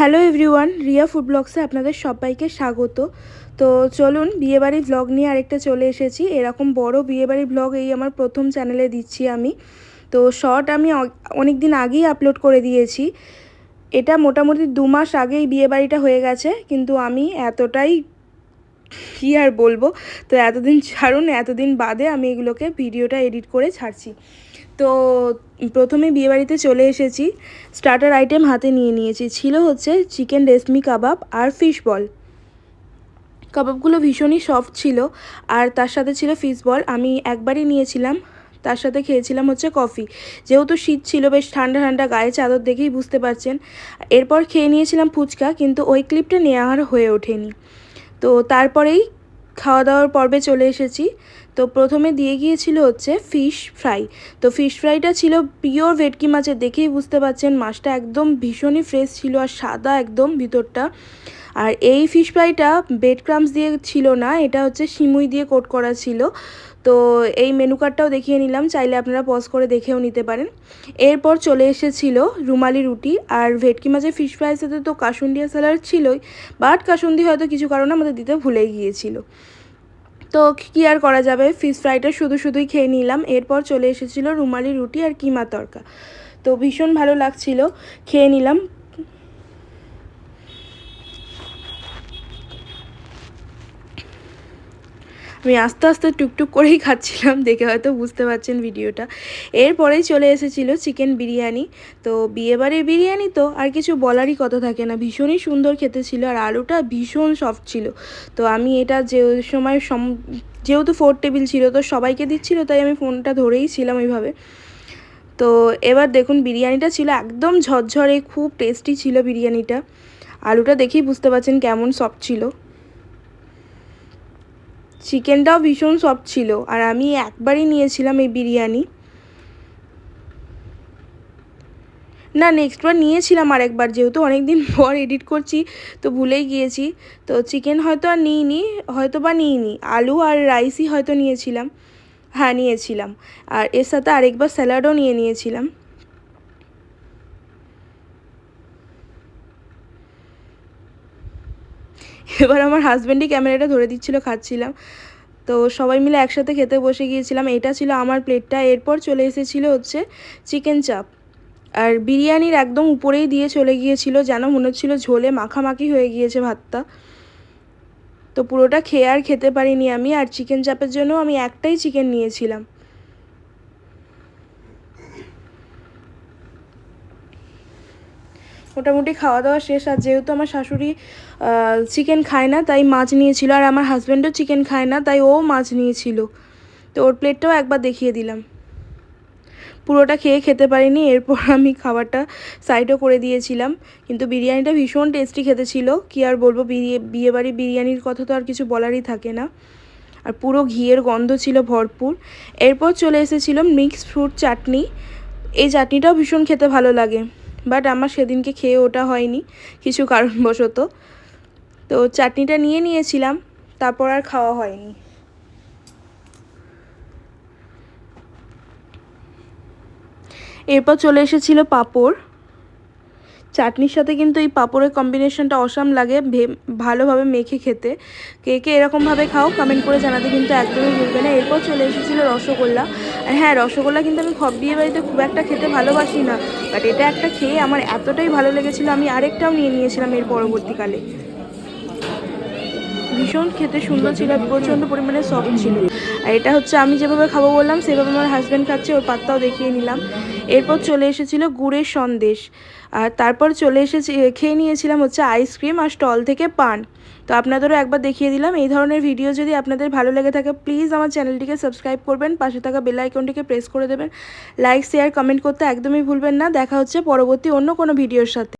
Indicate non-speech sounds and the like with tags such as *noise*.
Hello everyone, Riya food ব্লগসে আপনাদের সবাইকে স্বাগত। তো চলুন বিয়েবাড়ির ব্লগ নিয়ে আরেকটা চলে এসেছি। এরকম বড় বিয়েবাড়ির ব্লগ এই আমার প্রথম চ্যানেলে দিচ্ছি আমি। তো শর্ট আমি অনেক দিন আগেই আপলোড করে দিয়েছি। এটা মোটামুটি দু মাস আগেই বিয়েবাড়িটা হয়ে গেছে, কিন্তু আমি এতটাই কী আর বলব? তো এতদিন ছাড়ুন, এতদিন বাদে আমি এগুলোকে ভিডিওটা এডিট করে ছাড়ছি। তো প্রথমে বিয়েবাড়িতে চলে এসেছি। স্টার্টার আইটেম হাতে নিয়ে নিয়েছি। ছিল হচ্ছে চিকেন রেশমি কাবাব আর ফিশ বল কাবাবগুলো ভীষণই সফট ছিল আর তার সাথে ছিল ফিশ বল আমি একবারই নিয়েছিলাম। তার সাথে খেয়েছিলাম হচ্ছে কফি যেহেতু শীত ছিল, বেশ ঠান্ডা ঠান্ডা, গায়ে চাদর দেখেই বুঝতে পারছেন। এরপর খেয়ে নিয়েছিলাম ফুচকা, কিন্তু ওই ক্লিপটা নেওয়া আর হয়ে ওঠেনি। তো তারপরেই খাওয়া দাওয়ার পর্বে চলে এসেছি। তো প্রথমে দিয়ে গিয়েছিল হচ্ছে ফিশ ফ্রাই তো ফিশ ফ্রাইটা ছিল পিওর ভেটকি মাছের, দেখেই বুঝতে পারছেন মাছটা একদম ভীষণই ফ্রেশ ছিল আর সাদা একদম ভিতরটা। আর এই ফিশ ফ্রাইটা বেড ক্রামস দিয়ে ছিল না, এটা হচ্ছে সিমুই দিয়ে কোট করা ছিল। তো এই মেনু কার্ডটাও দেখিয়ে নিলাম, চাইলে আপনারা পজ করে দেখেও নিতে পারেন। এরপর চলে এসেছিল রুমালি রুটি, আর ভেটকি মাছের ফিশ ফ্রাইয়ের সাথে তো কাসুন্ডিয়া স্যালাড ছিলই বাট কাসুন্দি হয়তো কিছু কারণে আমাদের দিতে ভুলে গিয়েছিল। তো কী আর করা যাবে? ফিশ ফ্রাইটা শুধু শুধুই খেয়ে নিলাম। এরপর চলে এসেছিল রুমালি রুটি আর কিমা তরকা। তো ভীষণ ভালো লাগছিল, খেয়ে নিলাম। আমি আস্তে আস্তে টুকটুক করেই খাচ্ছিলাম, দেখে হয়তো বুঝতে পারছেন ভিডিওটা। এরপরেই চলে এসেছিল চিকেন বিরিয়ানি। তো বিয়েবাড়ির বিরিয়ানি তো আর কিছু বলারই কথা থাকে না, ভীষণই সুন্দর খেতে ছিল আর আলুটা ভীষণ সফট ছিল। তো আমি এটা যে সময় সম, যেহেতু ফোর টেবিল ছিল তো সবাইকে দিচ্ছিল, তাই আমি ফোনটা ধরেই ছিলাম ওইভাবে। তো এবার দেখুন বিরিয়ানিটা ছিল একদম ঝরঝরে, খুব টেস্টি ছিল বিরিয়ানিটা। আলুটা দেখেই বুঝতে পারছেন কেমন সফট ছিল। চিকেনটাও ভীষণ সফট ছিল, আর আমি একবারই নিয়েছিলাম এই বিরিয়ানি। না নেক্সট বার নিয়েছিলাম আরেকবার, যেহেতু অনেক দিন *laughs* পর এডিট করছি, তো ভুলেই গিয়েছি। তো চিকেন হয়তো আর নিইনি, হয়তো বা নিইনি, আলু আর রাইসই হয়তো নিয়েছিলাম। হ্যাঁ নিয়েছিলাম। আর এর সাথে আরেকবার স্যালাডও নিয়ে নিয়েছিলাম। এবার আমার হাজব্যান্ডই ক্যামেরাটা ধরে দিচ্ছিল, খাচ্ছিলাম। তো সবাই মিলে একসাথে খেতে বসে গিয়েছিলাম। এটা ছিল আমার প্লেটটা এরপর চলে এসেছিল হচ্ছে চিকেন চাপ আর বিরিয়ানির একদম উপরেই দিয়ে চলে গিয়েছিল, যেন মনে হচ্ছিল ঝোলে মাখামাখি হয়ে গিয়েছে ভাতটা। তো পুরোটা খেয়ে আর খেতে পারিনি আমি। আর চিকেন চাপের জন্য আমি একটাই চিকেন নিয়েছিলাম। মোটামুটি খাওয়া দাওয়া শেষ, আর যেহেতু আমার শাশুড়ি চিকেন খায় না, তাই মাছ নিয়েছিল, আর আমার হাজব্যান্ডও চিকেন খায় না, তাই ও মাছ নিয়েছিল। তো ওর প্লেটটাও একবার দেখিয়ে দিলাম। পুরোটা খেয়ে খেতে পারিনি, এরপর আমি খাবারটা সাইডও করে দিয়েছিলাম। কিন্তু বিরিয়ানিটা ভীষণ টেস্টি খেতে ছিল, কী আর বলব বিয়েবাড়ি বিরিয়ানির কথা তো আর কিছু বলারই থাকে না। আর পুরো ঘিয়ের গন্ধ ছিল ভরপুর। এরপর চলে এসেছিল মিক্সড ফ্রুট চাটনি। এই চাটনিটাও ভীষণ খেতে ভালো লাগে। বাট আমার সেদিনকে খেয়ে ওটা হয়নি, কিছু কারণবশত। তো চাটনিটা নিয়ে নিয়েছিলাম, তারপর আর খাওয়া হয়নি। এরপর চলে এসেছিল পাঁপড়। চাটনির সাথে কিন্তু এই পাঁপড়ের কম্বিনেশনটা অসাম লাগে ভালোভাবে মেখে খেতে। কে কে এরকমভাবে খাও কমেন্ট করে জানাতে কিন্তু একদমই ভুলবে না। এরপর চলে এসেছিল রসগোল্লা। হ্যাঁ রসগোল্লা কিন্তু আমি খব বিয়ে বাড়িতে খুব একটা খেতে ভালোবাসি না বাট এটা একটা খেয়ে আমার এতটাই ভালো লেগেছিলো, আমি আরেকটাও নিয়ে নিয়েছিলাম এর পরবর্তীকালে। ভীষণ খেতে সুন্দর ছিল, প্রচণ্ড পরিমাণে সফট ছিল। আর এটা হচ্ছে আমি যেভাবে খাব বললাম, সেভাবে আমার হাজব্যান্ড খাচ্ছে, ওর পাত্তাও দেখিয়ে নিলাম। এরপর চলে এসেছিল গুড়ের সন্দেশ। আর তারপর চলে এসেছি, খেয়ে নিয়েছিলাম হচ্ছে আইসক্রিম আর স্টল থেকে পান। তো আপনাদেরও একবার দেখিয়ে দিলাম, এই ধরনের ভিডিও যদি আপনাদের ভালো লেগে থাকে প্লিজ আমার চ্যানেলটিকে সাবস্ক্রাইব করবেন, পাশে থাকা বেল আইকনটিকে প্রেস করে দেবেন। লাইক শেয়ার কমেন্ট করতে একদমই ভুলবেন না। দেখা হচ্ছে পরবর্তী অন্য কোনো ভিডিওর সাথে।